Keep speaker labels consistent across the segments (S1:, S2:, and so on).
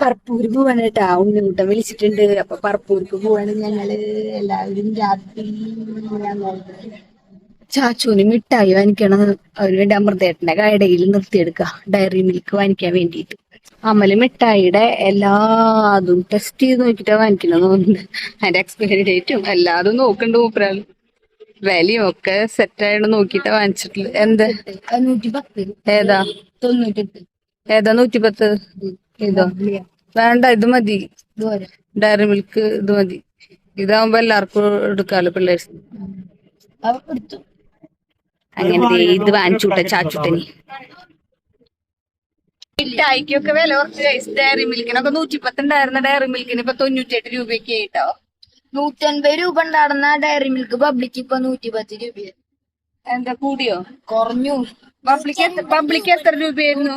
S1: പറപ്പൂര് പോവാണ് കേട്ടാ ഉണ്ണിമുട്ടം വിളിച്ചിട്ടുണ്ട്. അപ്പൊ പറപ്പൂർക്ക് പോവാണ് ഞങ്ങൾ. എല്ലാവരും രാത്രി ചാച്ചുവിന് ചാച്ചൂന് മിഠായി വാങ്ങിക്കണം. അവർ വേണ്ടി അമൃതേട്ടന്റെ കടയിൽ നിർത്തിയെടുക്ക. ഡയറി മിൽക്ക് വാങ്ങിക്കാൻ വേണ്ടിയിട്ട്. അമൽ മിഠായിയുടെ എല്ലാതും ടെസ്റ്റ് ചെയ്ത് നോക്കിട്ടാ വാങ്ങിക്കണം അതിന്റെ എക്സ്പയറി ഡേറ്റും എല്ലാതും നോക്കണ്ട് മൂപ്പരാൾ. വിലയും ഒക്കെ സെറ്റ് ആയിട്ട് നോക്കിട്ടാ വാങ്ങിച്ചിട്ടുള്ളത്. എന്ത്? ഏതാ? ഏതാ നൂറ്റിപ്പത്ത്? ഇതോ. വേണ്ട ഇത് മതി. ഡയറി മിൽക്ക് ഇത് മതി. ഇതാവുമ്പോ എല്ലാവർക്കും എടുക്കാലോ
S2: പിള്ളേഴ്സ്
S1: അങ്ങനെ ഇത് വാങ്ങിച്ചുട്ട ചാച്ചുട്ടനി. മിഠായിക്കൊക്കെ വില കുറച്ച് കഴിച്ചു ഡയറി മിൽക്കിനൊക്കെ നൂറ്റിപ്പത്ത് ഉണ്ടായിരുന്ന ഡയറി മിൽക്കിന് ഇപ്പൊ തൊണ്ണൂറ്റെട്ട് രൂപയ്ക്ക് ആയിട്ടോ.
S2: നൂറ്റൻപത് രൂപ ഉണ്ടായിരുന്ന ഡയറി മിൽക്ക് പബ്ലിക്ക് ഇപ്പൊ നൂറ്റി പത്ത് രൂപ
S1: എന്താ കൂടിയോ?
S2: കുറഞ്ഞു.
S1: പബ്ലിക് എത്ര പബ്ലിക് എത്ര രൂപയായിരുന്നു?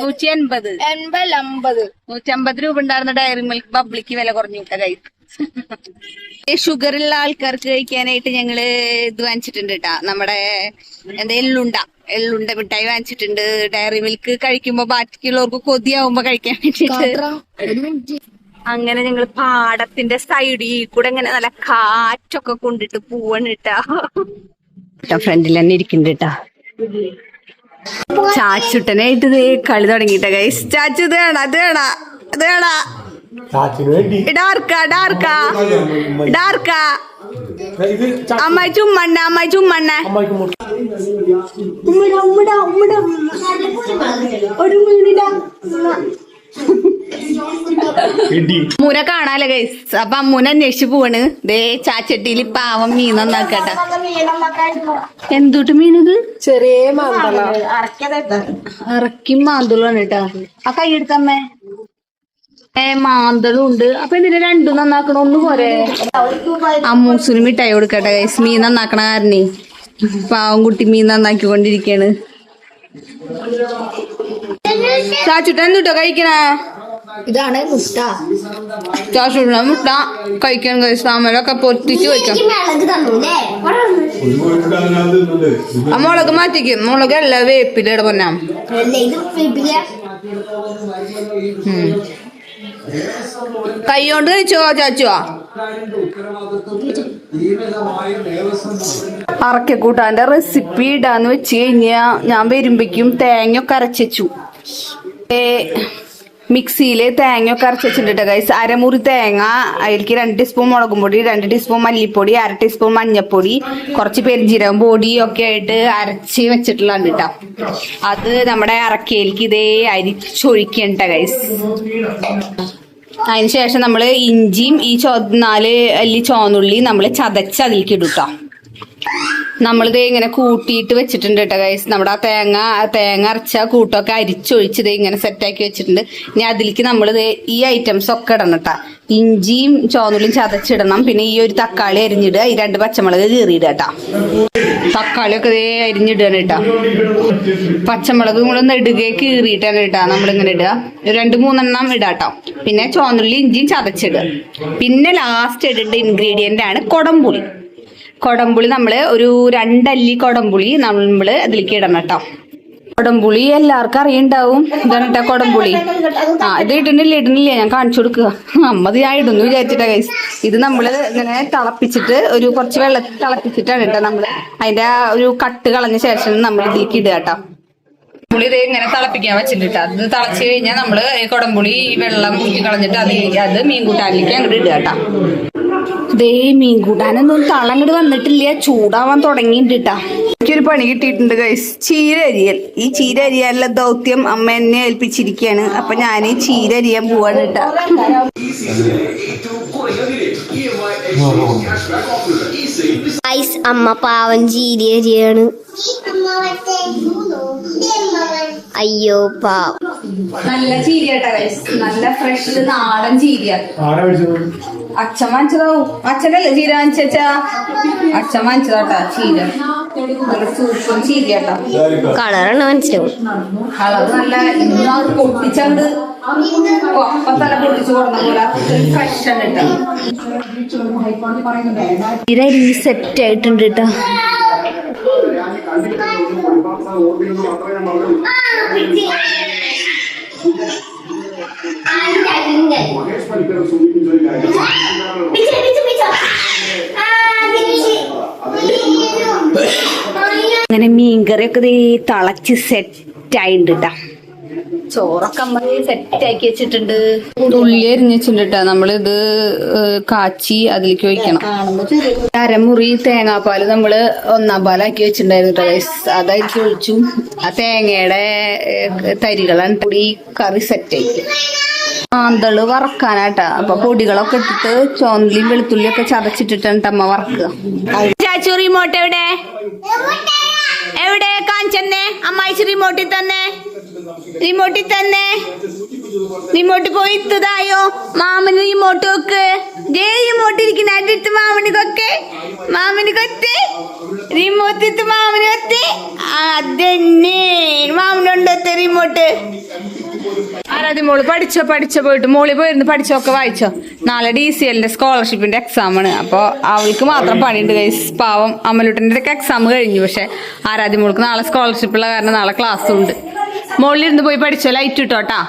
S1: നൂറ്റി എൺപത്
S2: എൺപത് അമ്പത്
S1: നൂറ്റമ്പത് രൂപ ഉണ്ടായിരുന്ന ഡയറി മിൽക്ക് പബ്ലിക്ക് വില കുറഞ്ഞു കഴിക്കും കൈ ഷുഗർ ഉള്ള ആൾക്കാർക്ക് കഴിക്കാനായിട്ട് ഞങ്ങൾ ഇത് വാങ്ങിച്ചിട്ടുണ്ട് കേട്ടാ നമ്മുടെ എന്താ എള്ളുണ്ട. എള്ളുണ്ട മിഠായി വാങ്ങിച്ചിട്ടുണ്ട്. ഡയറി മിൽക്ക് കഴിക്കുമ്പോ ബാക്കിയുള്ളവർക്ക് കൊതിയാവുമ്പോ കഴിക്കാൻ വേണ്ടിട്ട്. അങ്ങനെ ഞങ്ങൾ പാടത്തിന്റെ സൈഡിൽ കൂടെ ഇങ്ങനെ നല്ല കാറ്റൊക്കെ കൊണ്ടിട്ട് പോവാണ് കേട്ടാ ഫ്രണ്ടിൽ തന്നെ ഇരിക്കുന്നുണ്ട് കേട്ടാ ചാച്ചുട്ടനായിട്ട് ദേ കളി തുടങ്ങിട്ട ഗൈസ് ചാച്ചു ഇത് വേണ? ഇത് വേണ? ഇത് വേണ?
S3: ചാച്ചിന് വേണ്ടി.
S1: ഡാർക്കാ അമ്മായി ചുമ്മണ്ണ അമ്മായി ചുമ്മണ്ണ. ഉമ്മട ഉമ്മട ഉമ്മട. ഒരു മീനിട.
S3: ഇടി
S1: മുന കാണാലോ ഗൈസ് അപ്പൊ മുന അന്വേഷിച്ച് പോവാണ്. ദേ ചാച്ചട്ടിയിൽ പാവം മീൻ നന്നാക്കട്ടെ. എന്തുട്ട് മീനത്?
S2: ചെറിയ മാന്തള.
S1: ഇറക്കി മാന്തളാണ് കേട്ടാ ആ കൈ എടുത്തമ്മേ. ഏ മാന്തളും ഉണ്ട്. അപ്പൊ എന്തിനാ രണ്ടും നന്നാക്കണ? ഒന്ന് പോരെ. അമ്മൂസിന് മിഠായി കൊടുക്കട്ടെ ഗൈസ് മീൻ നന്നാക്കണ കാരണേ. പാവം കുട്ടി മീൻ നന്നാക്കിക്കൊണ്ടിരിക്കാണ് ചാച്ചുട്ട എന്തുട്ടോ കഴിക്കണ?
S2: ഇതാണ് മുട്ട.
S1: ചാച്ചുട്ട മുട്ട കഴിക്കാൻ കഴിച്ച് അമ്മലൊക്കെ പൊത്തിച്ച് വെക്കാം. ആ മുളക് മാറ്റിക്കും. മുളക് അല്ല വേപ്പിലയുടെ പൊന്നാം
S2: കൈ
S1: കൊണ്ട് കഴിച്ചോ ചാച്ചുവാ? അറക്കക്കൂട്ടാന്റെ റെസിപ്പി ഇടാന്ന് വെച്ച് കഴിഞ്ഞാ ഞാൻ വരുമ്പേക്കും തേങ്ങയൊക്കെ അരച്ചു മിക്സിയിൽ തേങ്ങയൊക്കെ അരച്ചിട്ടുണ്ട് ഗൈസ് അരമുറി തേങ്ങ അതിലേക്ക് രണ്ട് ടീസ്പൂൺ മുളകും പൊടി രണ്ട് ടീസ്പൂൺ മല്ലിപ്പൊടി അര ടീസ്പൂൺ മഞ്ഞപ്പൊടി കുറച്ച് പെരിഞ്ചീരകം പൊടി ഒക്കെ ആയിട്ട് അരച്ച് വെച്ചിട്ടുള്ളതാണ് കേട്ടോ അത് നമ്മുടെ അറക്കയിലേക്ക് ഇതേ അരിച്ചൊഴിക്കണ്ട ഗൈസ് അതിനുശേഷം നമ്മൾ ഇഞ്ചിയും ഈ ചോ നാല് അല്ലി ചോന്നുള്ളി നമ്മൾ ചതച്ച് അതിലേക്ക് ഇടും കേട്ടോ നമ്മളിത് ഇങ്ങനെ കൂട്ടിയിട്ട് വെച്ചിട്ടുണ്ട് കേട്ടോ ഗൈസ് നമ്മുടെ ആ തേങ്ങ തേങ്ങ അരച്ച കൂട്ടൊക്കെ അരിച്ചൊഴിച്ചത് ഇങ്ങനെ സെറ്റാക്കി വെച്ചിട്ടുണ്ട്. ഇനി അതിലേക്ക് നമ്മളിത് ഈ ഐറ്റംസ് ഒക്കെ ഇടണം കേട്ടോ. ഇഞ്ചിയും ചോന്നുള്ളിയും ചതച്ചിടണം. പിന്നെ ഈ ഒരു തക്കാളി അരിഞ്ഞിടുക. ഈ രണ്ട് പച്ചമുളക് കീറിയിടുക കേട്ടോ. തക്കാളിയൊക്കെ ഇതേ അരിഞ്ഞിടുകയാണ് കേട്ടോ. പച്ചമുളക് നിങ്ങളൊന്ന് ഇടുകയെ കീറിയിട്ടാണ് കേട്ടാ. നമ്മളിങ്ങനെ ഇടുക. രണ്ട് മൂന്നെണ്ണം ഇടാട്ടോ പിന്നെ ചോന്നുള്ളി ഇഞ്ചിയും ചതച്ചിടുക. പിന്നെ ലാസ്റ്റ് ഇടേണ്ട ഇൻഗ്രീഡിയന്റ് ആണ് കൊടംപുളി. കൊടംപുളി നമ്മൾ ഒരു രണ്ടല്ലി കൊടംപുളി നമ്മൾ അതിലേക്ക് ഇടണം കേട്ടോ. കൊടംപുളി എല്ലാവർക്കും അറിയണ്ടാവും. ഇതാണ് കൊടംപുളി. ആ ഇത് ഇടുന്നില്ല ഇടുന്നില്ല? ഞാൻ കാണിച്ചു കൊടുക്കുക. അമ്മത് ഞാൻ ഇടുന്നു വിചാരിച്ചിട്ടാ കൈസ് ഇത് നമ്മൾ ഇങ്ങനെ തിളപ്പിച്ചിട്ട് ഒരു കുറച്ച് വെള്ളത്തിൽ തിളപ്പിച്ചിട്ടാണ് കേട്ടോ നമ്മൾ അതിന്റെ ഒരു കട്ട് കളഞ്ഞ ശേഷം നമ്മൾ ഇതിലേക്ക് ഇടുക കേട്ടോ പുളി ഇത് ഇങ്ങനെ തിളപ്പിക്കാൻ വെച്ചിട്ട് അത് തിളച്ച് കഴിഞ്ഞാൽ നമ്മൾ കൊടംപുളി വെള്ളം ഊറ്റി കളഞ്ഞിട്ട് അത് അത് മീൻകൂട്ടാനിലേക്ക് അങ്ങോട്ട് ഇടുക കേട്ടോ ദേ മീൻകൂട്ടാനൊന്നും തളങ്ങട് വന്നിട്ടില്ല. ചൂടാവാൻ തുടങ്ങിയിട്ടുണ്ട് കേട്ടാ എനിക്കൊരു പണി കിട്ടിയിട്ടുണ്ട് ഗൈസ് ചീര അരിയൽ. ഈ ചീര അരിയാനുള്ള ദൗത്യം അമ്മ എന്നെ ഏൽപ്പിച്ചിരിക്കുകയാണ് അപ്പൊ ഞാൻ ഈ ചീര അരിയാൻ പോവാണ് കേട്ടാ.
S4: ഗൈസ് അമ്മ പാവം ചീരി അരിയാണ്. അയ്യോ പാവം.
S1: നല്ല ചീര നല്ല ഫ്രഷ് നാടൻ ചീര. അച്ഛൻ വാങ്ങിച്ചതാവും. അച്ഛനല്ലേ ചീര വാങ്ങിച്ചാ അച്ഛൻ വാങ്ങിച്ചതാട്ടാ ചീര. നല്ല സൂപ്പർ ചീര കേട്ടാ.
S4: കളറാണ് മനസ്സിലാവും.
S1: കളർ നല്ല ഇന്ന് അത് പൊട്ടിച്ചങ്ങട് അപ്പൊ തല പൊട്ടിച്ചു കൊടുന്ന പോലെ ഫ്രഷ് ആണ് കേട്ടോ ചീര സെറ്റ് ആയിട്ടുണ്ട് കേട്ടോ അങ്ങനെ മീൻകറിയൊക്കെ ദേ തിളച്ച് സെറ്റ് ആയിട്ടുണ്ട് ട്ടാ. ചോറൊക്കെ അമ്മ സെറ്റ് ആക്കി വെച്ചിട്ടുണ്ട്. ഉള്ളി അരിഞ്ഞ് വെച്ചിട്ടുണ്ട് ട്ടാ. നമ്മളിത് കാച്ചി അതിലേക്ക് ഒഴിക്കണം. അരമുറി തേങ്ങാപ്പാൽ നമ്മൾ ഒന്നാം പാലാക്കി വെച്ചിട്ടുണ്ടായിരുന്നു അതായത്. അതായിട്ട് ഒഴിച്ചു. ആ തേങ്ങയുടെ തരികളാണ് കൂടി കറി സെറ്റ് ആയി. മാന്തൾ വറക്കാനാട്ടാ. അപ്പൊ പൊടികളൊക്കെ ഇട്ടിട്ട് ചോന്തലിയും വെളുത്തുള്ളിയൊക്കെ ചതച്ചിട്ടിട്ടാണ് ട്ടോ അമ്മ വറക്കുക. ചാച്ചൂറി റിമോട്ട് എവിടെ? എവിടെ അമ്മായിച്ച് അമ്മായി റിമോട്ടിൽ തന്നെ. റിമോട്ടിൽ തന്നെ. റിമോട്ട് പോയി ഇത്തതായോ മാമന് റിമോട്ട് വെക്ക് ജേ റിമോട്ട് ഇരിക്കുന്ന. അടുത്ത് മാമന് കൊക്കെ. മാമന് കൊത്ത്. റിമോട്ട് ഇത്ത് മാമന് കൊത്ത്. അതന്നെ. മാമനുണ്ടോ റിമോട്ട് ആരാധ്യ മോൾ? പഠിച്ചോ പഠിച്ചോ പോയിട്ട്. മോളി പോയിരുന്നു പഠിച്ചൊക്കെ വായിച്ചോ? നാളെ ഡി സി എല്ലിന്റെ സ്കോളർഷിപ്പിന്റെ എക്സാം ആണ്. അപ്പൊ അവൾക്ക് മാത്രം പണിയുണ്ട് കൈസ് പാവം അമലുട്ടന്റെ ഒക്കെ എക്സാം കഴിഞ്ഞു. പക്ഷെ ആരാധ്യ മോൾക്ക് നാളെ സ്കോളർഷിപ്പ് ഉള്ള കാരണം നാളെ ക്ലാസ്സും ഉണ്ട്. മോളിലിരുന്ന് പോയി പഠിച്ചോ? ലൈറ്റ് ഇട്ടോട്ടാ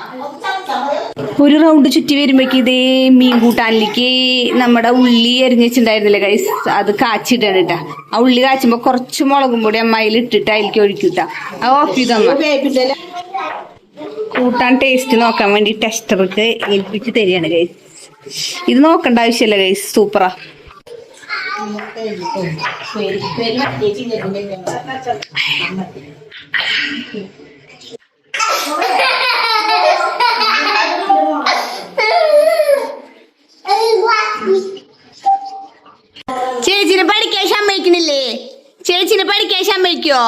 S1: ഒരു റൗണ്ട് ചുറ്റി വരുമ്പോഴേക്ക് ഇതേ മീൻ കൂട്ടാനിലേക്ക് നമ്മുടെ ഉള്ളി എരിഞ്ഞ് കൈസ് അത് കാച്ചിട്ടാണ് കേട്ടാ ആ ഉള്ളി കാച്ചുമ്പോ കുറച്ച് മുളകും പൊടി അമ്മയിൽ ഇട്ടിട്ട് അതിലേക്ക് ഒഴിക്കൂട്ടാ. ഓഫ് ചെയ്തമ്മ കൂട്ടാൻ ടേസ്റ്റ് നോക്കാൻ വേണ്ടി ടെസ്റ്റർക്ക് ഏൽപ്പിച്ച് തരികയാണ് ഗൈസ് ഇത് നോക്കണ്ട ആവശ്യമില്ല ഗൈസ് സൂപ്പറാ ചേച്ചിനെ പഠിക്കാൻ സമ്മതിക്കണില്ലേ ചേച്ചിനെ പഠിക്കാൻ സമ്മതിക്കോ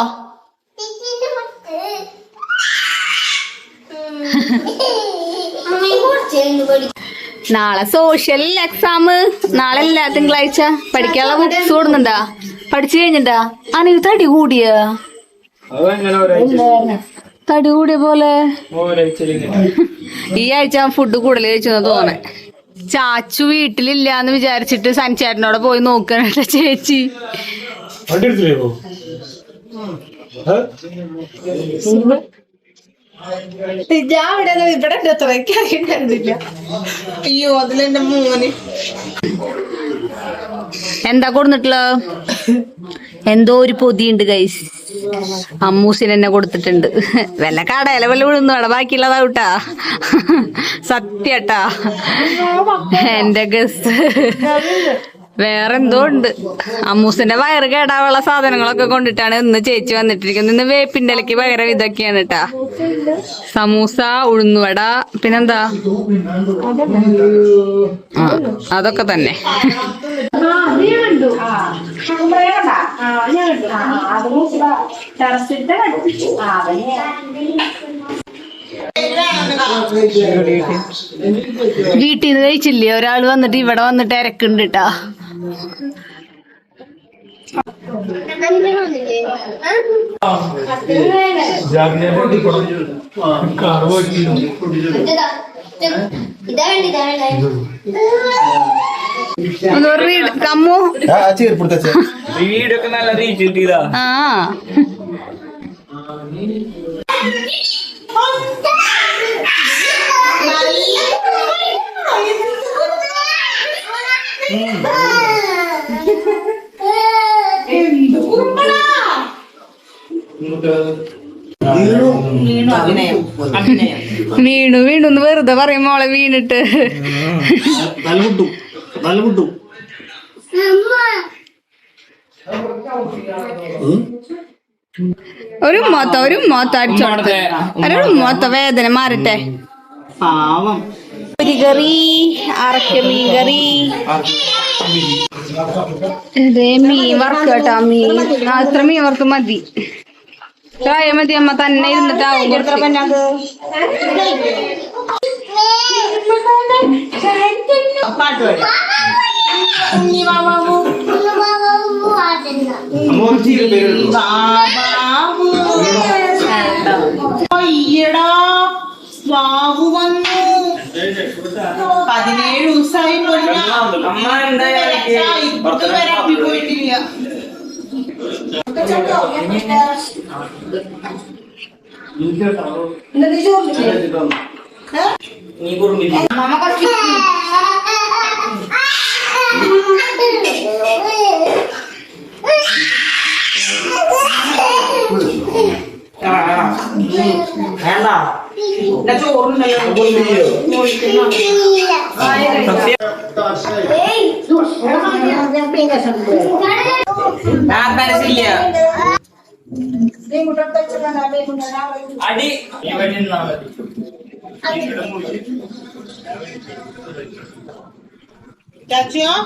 S1: നാളെ സോഷ്യൽ എക്സാം നാളെ എല്ലാ തിങ്കളാഴ്ച പഠിക്കാനുള്ള ബുക്ക് കൊടുക്കുന്നുണ്ടാ പഠിച്ചു കഴിഞ്ഞിട്ടാ അനക്ക് തടി കൂടിയ? തടി കൂടിയ പോലെ. ഈ ആഴ്ച ഫുഡ് കൂടുതൽ കഴിച്ചെന്ന് തോന്നെ ചാച്ചു വീട്ടിലില്ല വീട്ടിലില്ലാന്ന് വിചാരിച്ചിട്ട് സഞ്ചാരനോടെ പോയി നോക്കണ ചേച്ചി.
S5: ഞാൻ ഇവിടെ ഇവിടെ അത്രയ്ക്ക് അറിയണ്ടായിരുന്നില്ല അയ്യോ അതിലെന്റെ മോന്.
S1: എന്താ കൊടുത്തിട്ടുള്ള എന്തോ ഒരു പൊതിയുണ്ട് ഗൈസ് അമ്മൂസിന് എന്നെ കൊടുത്തിട്ടുണ്ട്. വല്ല കടയില വല്ല ബാക്കിയുള്ളതാ കേട്ടാ. സത്യട്ടാ. എന്റെ ഗസ് വേറെ എന്തോ ഉണ്ട്. അമ്മൂസിന്റെ വയറ് കേടാവുള്ള സാധനങ്ങളൊക്കെ കൊണ്ടിട്ടാണ് ഇന്ന് ചേച്ചി വന്നിട്ടിരിക്കുന്നത്. ഇന്ന് വേപ്പിന്റെ ഇലക്ക് പകരം ഇതൊക്കെയാണ് കേട്ടാ സമൂസ ഉഴുന്നുവട പിന്നെന്താ? അതൊക്കെ തന്നെ. വീട്ടിൽ നിന്ന് കഴിച്ചില്ലേ? ഒരാൾ വന്നിട്ട് ഇവിടെ വന്നിട്ട് ഇരക്കുണ്ട് കേട്ടാ കമ്മു
S6: വീടൊക്കെ നല്ല റീച്ച് കിട്ടിയതാ
S1: ആ വീണു വീണു എന്ന് വെറുതെ പറയും മോളെ വീണിട്ട്. ഒരു മൊത്ത ഒരു മൊത്ത അടിച്ചോട്ടെ ഒരു മൊത്ത വേദന മാറട്ടെ.
S5: പാവം.
S1: ഒരു കറി അറക്ക മീൻ കറി. ഇതേ മീൻ. അത്ര കേട്ടോ മീൻ. ആ, ഇത്ര മീൻ വറുത്ത് മതി. ചായ അമ്മ തന്നെ ഇരുന്നിട്ടാവും
S5: പതിനേഴ് ദിവസമായി
S6: അമ്മ എന്തായാലും നീ കുറുമ്പില്ല
S2: അമ്മ കുറച്ച്
S6: വേണ്ട എന്റെ ചോറുണ്ടല്ലോ ഞാൻ മനസ്സില്ല അടി ഇവിടെ നിന്നാ മതി
S2: കമ്മീഷനാണ്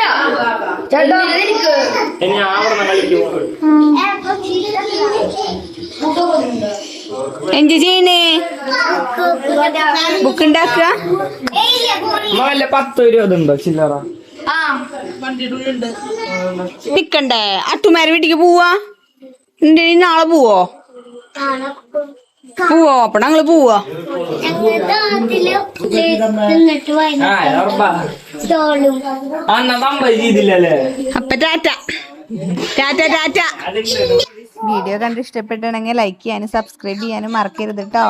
S7: നോട്ടെ
S6: ഇനി
S1: എന്ത് ചെയ്യണേ? ബുക്ക് ഉണ്ടാക്കുക?
S6: വല്ല പത്തോ ഇരുപതുണ്ടോ ചില്ലറ.
S1: നിക്കണ്ടേ. അട്ടുമാരെ വീട്ടിക്ക് പോവാ? നാളെ പോവോ. പോവോ? അപ്പൊ ഞങ്ങൾ പോവാ? അപ്പൊ ടാറ്റ. ടാറ്റ ടാറ്റ. വീഡിയോ കണ്ട് ഇഷ്ടപ്പെട്ടാണെങ്കിൽ ലൈക്ക് ചെയ്യാനും സബ്സ്ക്രൈബ് ചെയ്യാനും മറക്കരുത് കേട്ടോ